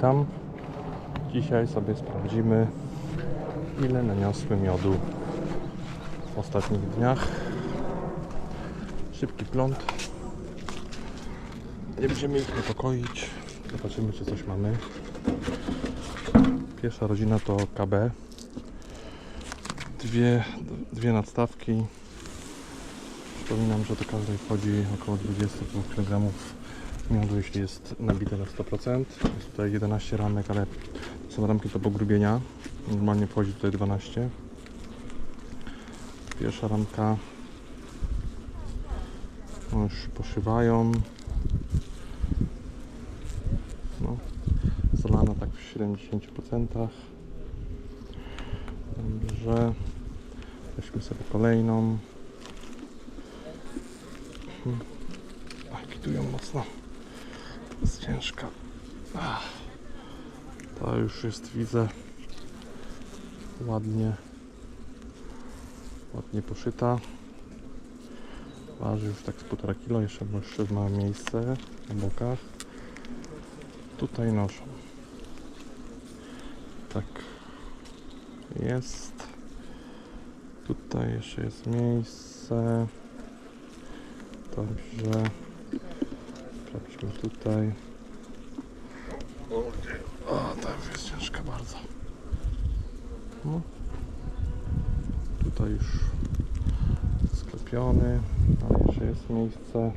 witam. Dzisiaj sobie sprawdzimy, ile naniosły miodu w ostatnich dniach. Szybki pląd. Nie będziemy ich niepokoić. Zobaczymy, czy coś mamy. Pierwsza rodzina to KB. Dwie, dwie nadstawki. Przypominam, że do każdej wchodzi około 22 kg miodu, jeśli jest nabite na 100%. Jest tutaj 11 ramek, ale są ramki do pogrubienia. Normalnie wchodzi tutaj 12. Pierwsza ramka no już poszywają. No, zalana tak w 70%. Dobrze. Weźmy sobie kolejną. Ach, kitują mocno. To ciężka. Ta już jest, widzę, ładnie, ładnie poszyta. Waży już tak z 1,5 kg, jeszcze, jeszcze ma miejsce na bokach. Tutaj noszą. Tak jest. Tutaj jeszcze jest miejsce. Dobrze. Sprawdźmy tutaj. O, gdzie- o ta już jest ciężka bardzo. No. Tutaj już sklepiony, ale jeszcze jest miejsce.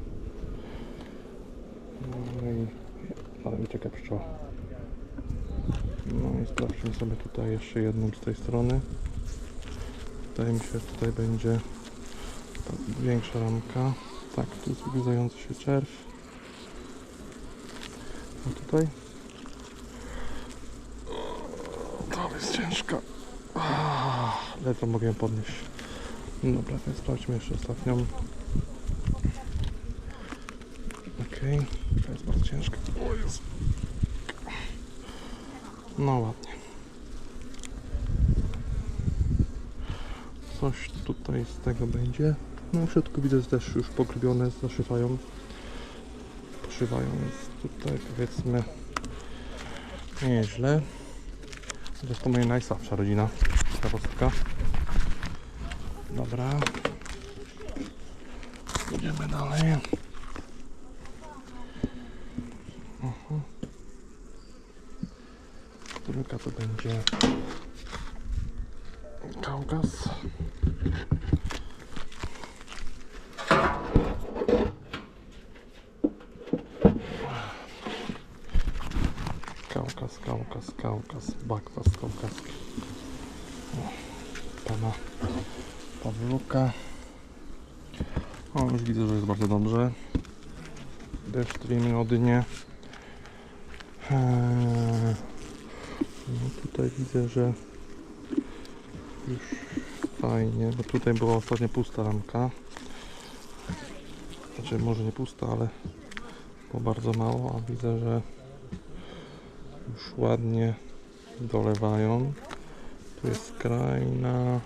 No i ale ucieka pszczoła. No i sprawdźmy sobie tutaj jeszcze jedną z tej strony. Wydaje mi się, że tutaj będzie większa ramka. Tak, tu jest wygryzający się czerw. A tutaj? O, To jest ciężka. Ledwo mogę ją podnieść. No Dobra, więc sprawdźmy jeszcze ostatnią. Okej, to jest bardzo ciężka. O Jezu. No ładnie. Coś tutaj z tego będzie. No w środku widzę że też już pogrubione, zaszywają. Poszywają, więc tutaj powiedzmy nieźle. Chociaż to moja najsłabsza rodzina, ta kostka. Dobra. Idziemy dalej. Mhm. Trójka to będzie. Kaukaz, Kaukaz, Bakwas kaukaski. O, Pana Pawluka. O, już widzę, że jest bardzo dobrze. Deszcz dwie minuty nie. Eee, no tutaj widzę, że już fajnie, bo tutaj była ostatnio pusta ramka. Znaczy może nie pusta, ale było bardzo mało, a widzę, że już ładnie dolewają. Tu jest skrajna.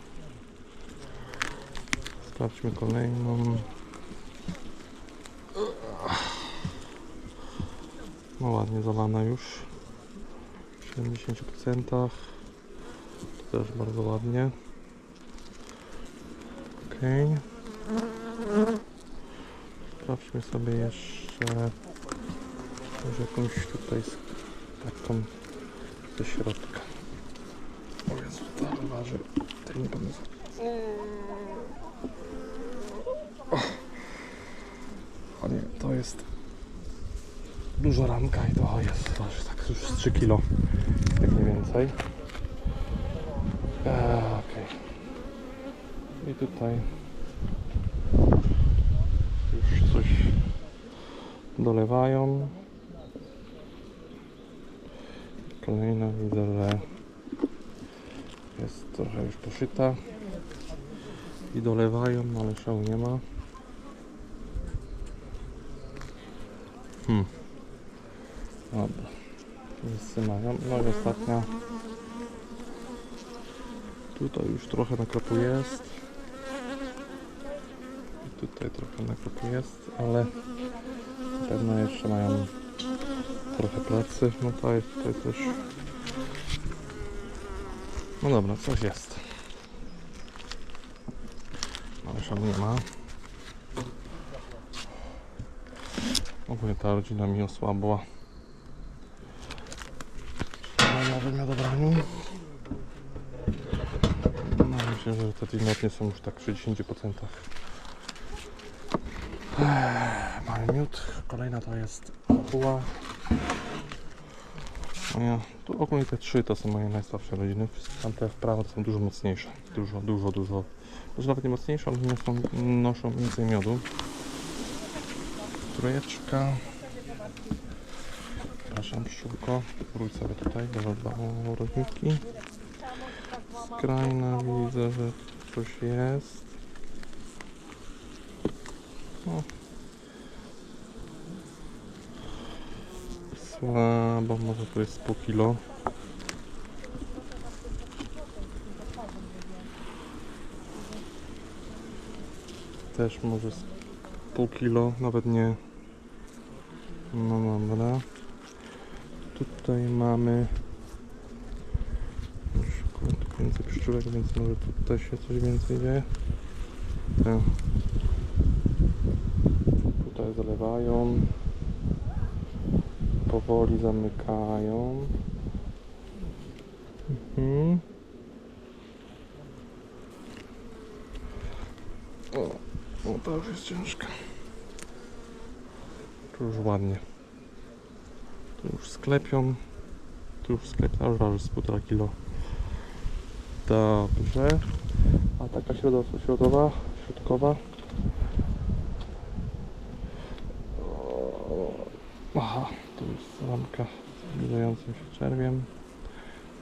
Sprawdźmy kolejną. No ładnie zalana już. W 70%. To też bardzo ładnie. Ok. Sprawdźmy sobie jeszcze może jakąś tutaj taką ze środka. O Jezu, ta waży. Tej nie pomysł. O nie, to jest duża ramka i to jest waży tak już z 3 kg, jak nie więcej. Eee, Okej. I tutaj już coś dolewają. Kolejna widzę, że jest trochę już poszyta i dolewają, ale szału nie ma. Hmm. Dobra. Miejsce mają. No i ostatnia. Tutaj już trochę nakropu jest. Tutaj trochę nakropu jest, ale na pewno jeszcze mają trochę plecy. No jest tutaj też. No dobra, coś jest. Ale szału nie ma. Ogólnie ta rodzina mi osłabła. Na nowym odebraniu. No myślę, że te tylnotnie są już tak przy 10%. Ech, Mamy miód. Kolejna to jest kopuła. Moja, tu ogólnie te trzy to są moje najsłabsze rodziny. Tamte w prawo to są dużo mocniejsze. Dużo, dużo, dużo. Może nawet nie mocniejsze, ale noszą, noszą więcej miodu. Trójeczka. Przepraszam, pszczółko. Wróć sobie tutaj do rodzinki. Skrajna widzę, że coś jest. O. Słabo, może to jest po kilo. Też może z pół kilo, nawet nie. No dobra. Tutaj mamy już więcej pszczółek, więc może tutaj się coś więcej dzieje. Tak. Tutaj zalewają. Powoli zamykają. Mhm. O, o, to już jest ciężka. Tu już ładnie. Tu już sklepią. Tu już sklep, już waży z 1,5 kilo. Dobrze. A taka środowa, środkowa. O, Aha, tu jest ramka z zbliżającym się czerwiem.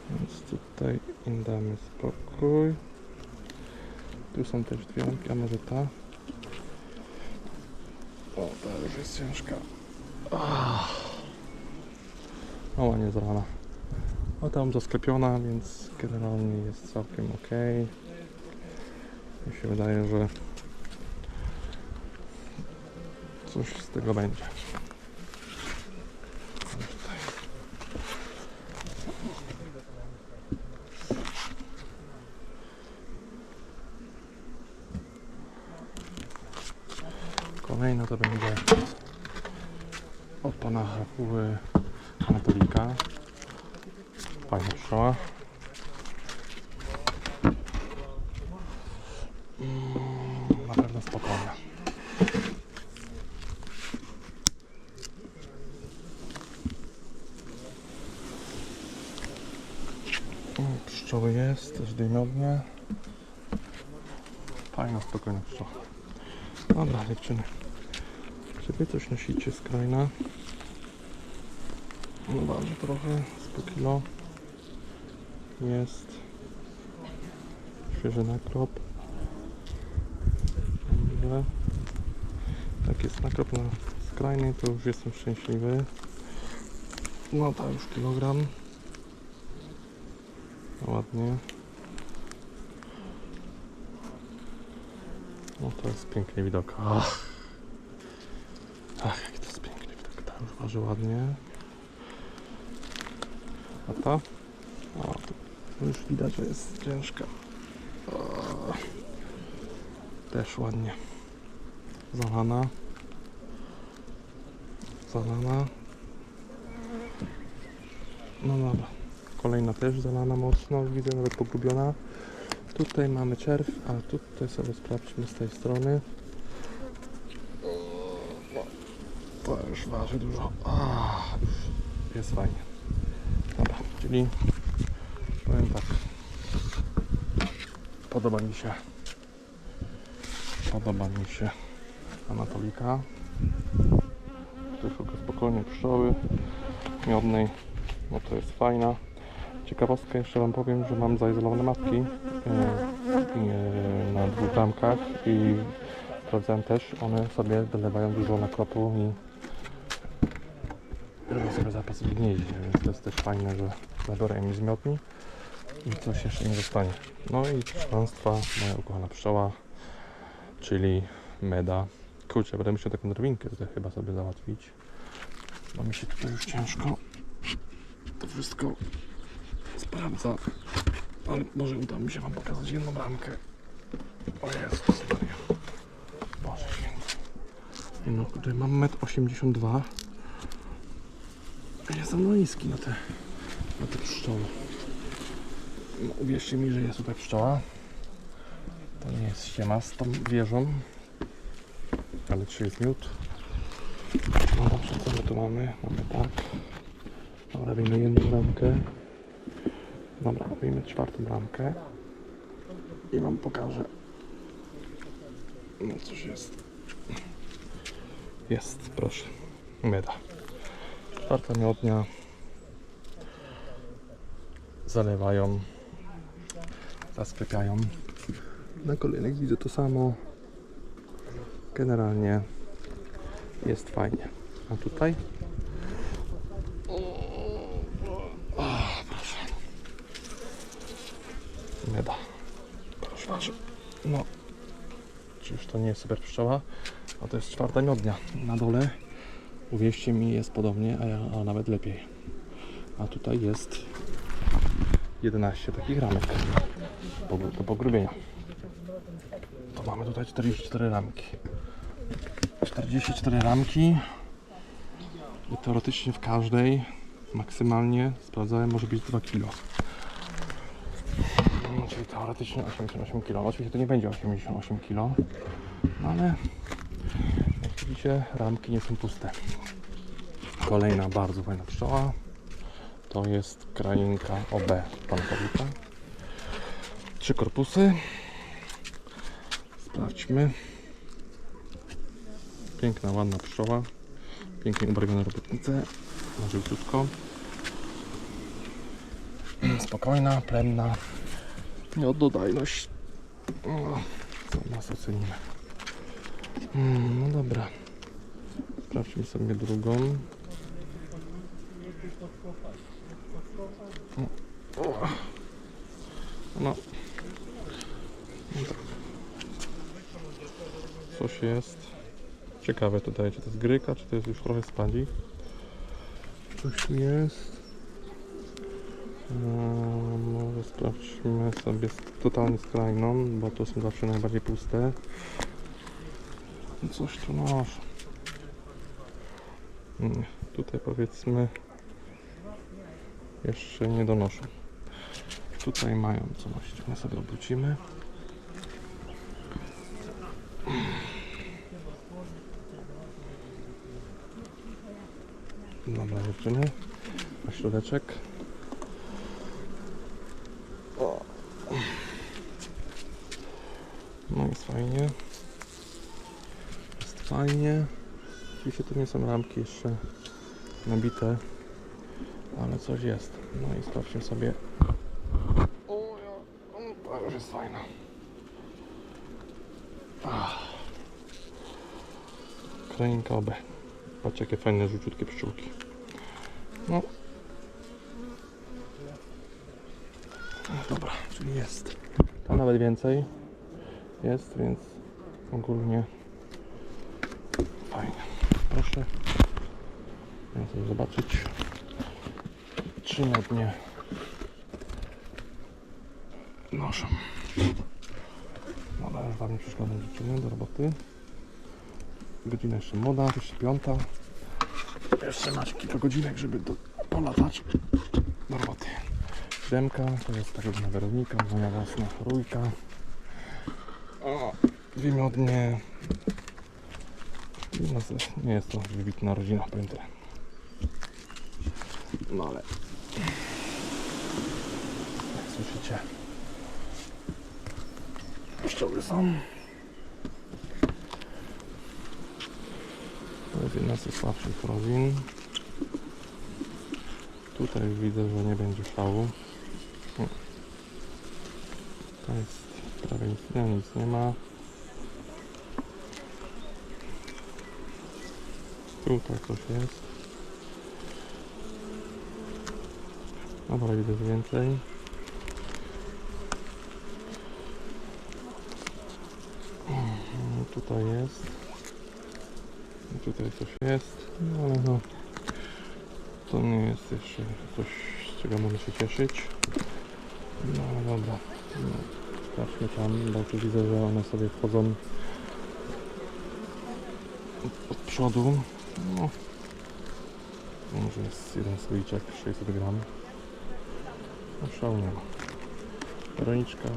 Więc tutaj im damy spokój. Tu są też dwie ramki, a może ta? O, ta już jest ciężka. O, ładnie zalana. O, tam zasklepiona, więc generalnie jest całkiem ok. Mi się wydaje, że coś z tego będzie. Kolejna to będzie od pana Hafuły Anatolika. Fajna pszczoła. Na pewno spokojna. Pszczoły jest, też dymiodnie. Fajna, spokojna pszczoła. Dobra, dziewczyny. Czy wy coś nosicie z? No bardzo trochę, z kilo. Jest. Świeży nakrop. Tak jest nakrop na skrajnej, to już jestem szczęśliwy. No to już kilogram. Ładnie. No to jest piękny widok. Ach, Ach jaki to jest piękny widok. Ta już waży ładnie. A ta? O, już widać, że jest ciężka. O, też ładnie. Zalana. Zalana. No dobra. Kolejna też zalana mocno, widzę nawet pogubiona. Tutaj mamy czerw, a tutaj sobie sprawdźmy z tej strony. To już waży dużo. A, już jest fajnie. Dobra, czyli powiem tak. Podoba mi się. Podoba mi się Anatolika. Tu szuka spokojnie pszczoły miodnej. No to jest fajna. Ciekawostka jeszcze Wam powiem, że mam zaizolowane matki e, e, na dwóch ramkach i sprawdzałem też, one sobie dolewają dużo nakropu i robią sobie zapas w gnieździe, więc to jest też fajne, że zabiorę im z miodni i coś jeszcze nie zostanie. No i szaleństwa, moja ukochana pszczoła, czyli meda. Kurczę, będę musiał taką drabinkę tutaj chyba sobie załatwić. Chyba mi się tutaj już ciężko to wszystko sprawdza. Ale może uda mi się Wam pokazać jedną ramkę. O Jezus Maria. Boże święty. No tutaj mam 1,82 m. Jestem no niski na te, na te pszczoły. No, uwierzcie mi, że jest tutaj pszczoła. To nie jest ściema z tą wieżą. Ale czy jest miód? No dobrze, co my tu mamy? Mamy tak. Robimy jedną ramkę. Dobra, robimy czwartą ramkę. I wam pokażę. No coś jest. Jest, proszę. Meda. Czwarta miodnia. Zalewają. Zasklepiają. Na kolejnych widzę to samo. Generalnie jest fajnie. A tutaj? O, proszę. Meda. Proszę. No. Czyż to nie jest super pszczoła? A to jest czwarta miodnia. Na dole, uwierzcie mi, jest podobnie, a, ja, a nawet lepiej. A tutaj jest 11 takich ramek do pogrubienia. To mamy tutaj 44 ramki. 44 ramki i teoretycznie w każdej maksymalnie sprawdzałem może być 2 kg. Czyli teoretycznie 88 kg. Oczywiście to nie będzie 88 kg, no ale jak widzicie ramki nie są puste. Kolejna bardzo fajna pszczoła to jest krainka OB pankowita. Trzy korpusy. Sprawdźmy. Piękna, ładna pszczoła. Pięknie ubarwione robotnice. Żółciutko. Mm, Spokojna, plemna. Nieoddodajność. O, Co nas ocenimy. Mm, No dobra. Sprawdźmy sobie drugą. O, o. No. No tak. Coś jest. Ciekawe tutaj, czy to jest gryka, czy to jest już trochę spadzi. Coś tu jest. Eee, może sprawdźmy sobie totalnie skrajną, bo to są zawsze najbardziej puste. Coś tu masz. Tutaj powiedzmy jeszcze nie donoszą. Tutaj mają coś. My sobie obrócimy. Dobra, dziewczyny. Na środeczek. O. No jest fajnie. Jest fajnie. Oczywiście tu nie są ramki jeszcze nabite, ale coś jest. No i sprawdźmy sobie. O, ja, ta już jest fajna. Ach. Krainka OB. Patrz jakie fajne żółciutkie pszczółki. No. No Dobra, czyli jest. Tam nawet więcej jest, więc ogólnie fajnie. Proszę. Sobie zobaczyć. Trzy na dnie noszą. Dobra, już Wam nie dziewczyny do roboty. Godzina jeszcze młoda, jeszcze piąta. Jeszcze macie kilka godzinek, żeby do, polatać do roboty. Siódemka, to jest ta godzina werownika, moja własna rójka. Z- nie jest to wybitna rodzina, powiem tyle. No ale... Jak słyszycie... Pszczoły są. To jest jedna ze słabszych rodzin. Tutaj widzę, że nie będzie szału. Nie. To jest prawie nic nie, nic nie ma. Tutaj coś jest. Dobra, że więcej. Mhm, Tutaj jest. Tutaj coś jest. No ale no. to nie jest jeszcze coś, z czego mogę się cieszyć. No dobra. No, sprawdźmy tam, bo tu widzę, że one sobie wchodzą od, od przodu. No. Może jest jeden słoiczek 600 gram. No szału nie ma. Roniczka.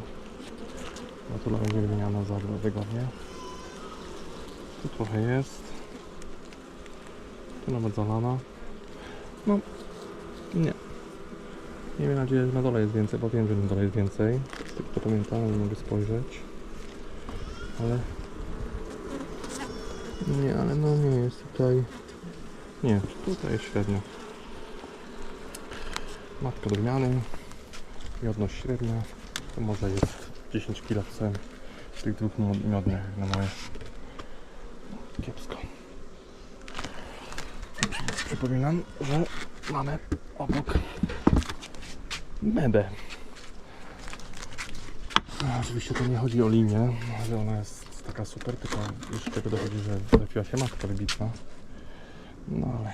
Matula będzie wymieniana za dwa tygodnie. Tu trochę jest. Tu nawet zalana. No, nie. Nie wiem, nadzieję, że na dole jest więcej, bo wiem, że na dole jest więcej. Tego ale nie mogę spojrzeć. Ale... Nie, ale no nie jest tutaj... Nie, tutaj jest średnio. Matka do wymiany. Miodność średnia. To może jest 10 kg w całym tych miod- miodnych na moje. Kiepsko. Przypominam, że mamy obok mebę. Oczywiście to nie chodzi o linię, że ona jest taka super, tylko jeszcze tego dochodzi, że trafiła się matka wybitna. No ale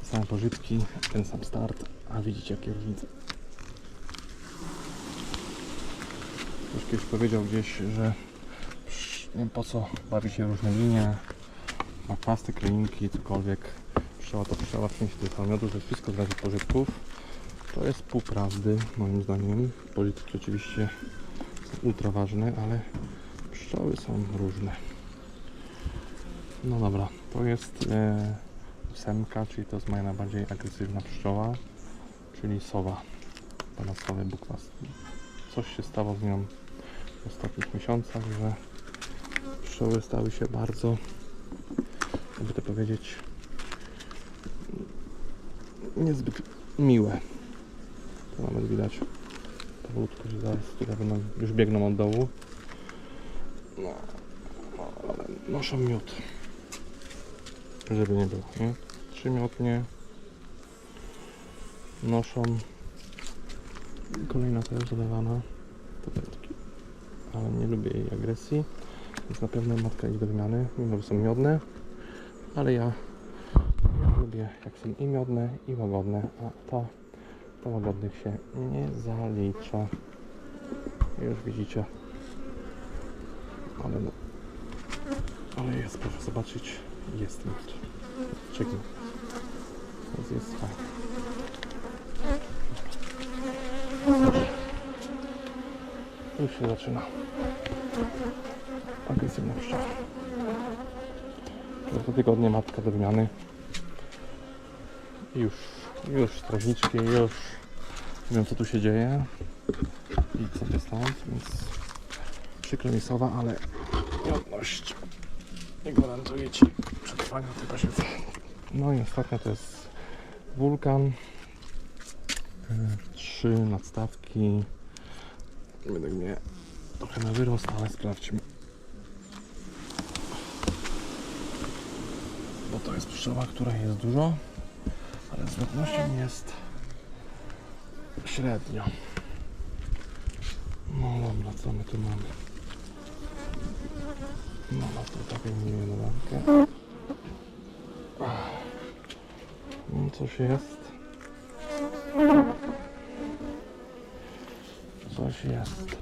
te same pożytki, ten sam start, a widzicie jakie różnice. Ktoś kiedyś powiedział gdzieś, że nie wiem po co bawi się różne linie, ma pasty, klejniki, cokolwiek. Pszczoła to pszczoła, w sensie tego miodu, że wszystko zależy od pożytków. To jest pół prawdy, moim zdaniem. Pożytki oczywiście są ultra ważne, ale pszczoły są różne. No dobra, to jest e, ósemka, czyli to jest moja najbardziej agresywna pszczoła, czyli sowa. Pana sowy bukwas. Coś się stało z nią w ostatnich miesiącach, że pszczoły stały się bardzo, jakby to powiedzieć, niezbyt miłe. Nawet widać powolutku, że zaraz tutaj będą, już biegną od dołu. No, no ale noszą miód. Żeby nie było, nie? Trzymiotnie noszą. Kolejna też zalewana. Tabletki. Ale nie lubię jej agresji. Więc na pewno matka idzie do wymiany, mimo że są miodne. Ale ja, ja lubię jak są i miodne i łagodne, a ta łagodnych się nie zalicza. Już widzicie. Ale no. Ale jest, proszę zobaczyć. Jest miód. Czekaj. Teraz jest fajnie. Już się zaczyna. Agresywna pszczoła. Za tygodnie matka do wymiany. Już, już strażniczki, już wiem co tu się dzieje i co się stąd, więc przykro mi sowa, ale miodność nie gwarantuje Ci przetrwania tego się. No i ostatnia to jest wulkan. E, Trzy nadstawki. Według mnie trochę na wyrost, ale sprawdźmy. Bo to jest pszczoła, która jest dużo, ale z lotnością jest średnio. No dobra, co my tu mamy? No, no to taką lampkę. No, coś jest. Coś jest.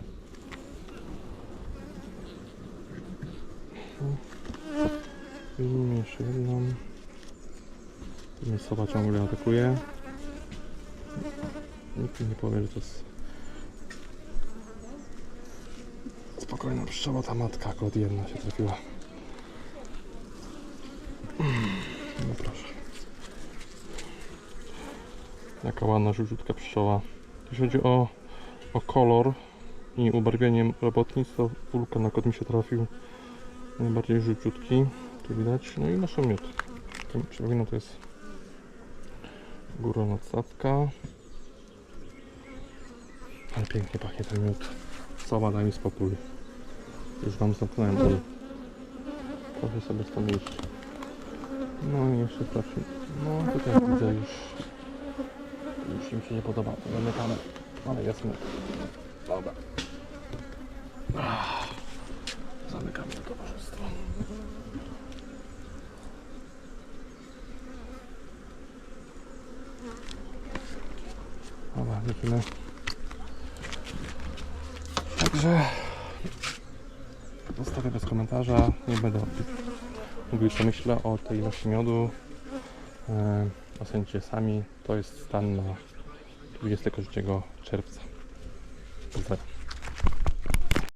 Wyjmijmy jeszcze jedną. Sowa ciągle atakuje. Nikt mi nie powie, że to jest spokojna pszczoła, ta matka akurat jedna się trafiła. No proszę. Jaka ładna, żółciutka pszczoła. Jeśli chodzi o, o kolor i ubarwienie robotnictwa, wulkan akurat mi się trafił najbardziej żółciutki. Tu widać. No i noszę miód. Przypominam, to jest góra nadstawka. Ale pięknie pachnie ten miód. Sowa daj mi spokój. Już wam zamknąłem dół. Proszę sobie stąd iść. No i jeszcze sprawdźmy. No tutaj widzę już. Już im się nie podoba. Zamykamy. Ale jest miód. Dobra. Zamykamy to towarzystwo. Także zostawię bez komentarza. Nie będę mówił co myślę o tej ilości miodu. E, sami. To jest stan na 23 czerwca. Pozdrawiam.